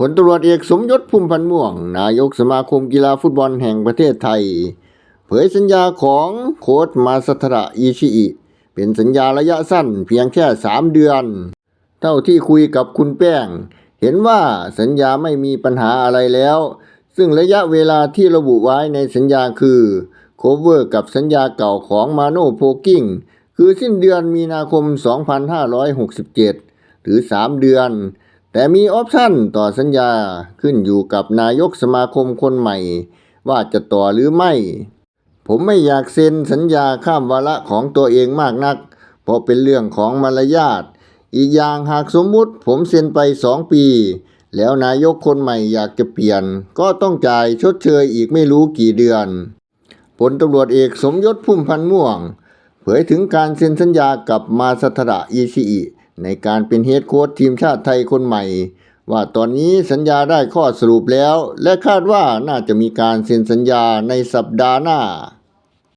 ผลตรวจเอกสมยศพุ่มพันธ์ม่วง นายกสมาคมกีฬาฟุตบอลแห่งประเทศไทย เผยสัญญาของโค้ชมาสทระอิชิอิ เป็นสัญญาระยะสั้นเพียงแค่ 3 เดือน เท่าที่คุยกับคุณแป้ง เห็นว่าสัญญาไม่มีปัญหาอะไรแล้ว ซึ่งระยะเวลาที่ระบุไว้ในสัญญาคือโคเวอร์กับสัญญาเก่าของมาโนโพกิ้งคือสิ้นเดือนมีนาคม 2567 หรือ 3 เดือน แต่มีออปชั่นต่อสัญญาขึ้นอยู่กับนายกสมาคมคนใหม่ ว่าจะต่อหรือไม่ ผมไม่อยากเซ็นสัญญาข้ามวาระของตัวเองมากนัก เพราะเป็นเรื่องของมารยาทอีกอย่างหากสมมุติผมเซ็นไปสองปี แล้วนายกคนใหม่อยากจะเปลี่ยน ก็ต้องจ่ายชดเชยอีกไม่รู้กี่เดือนผลตำรวจเอกสมยศพุ่มพันม่วง เผยถึงการเซ็นสัญญากับมาสทระอิชิอิ ในการเป็นเฮดโค้ชทีมชาติไทยคนใหม่ ว่าตอนนี้สัญญาได้ข้อสรุปแล้ว และคาดว่าน่าจะมีการเซ็นสัญญาในสัปดาห์หน้า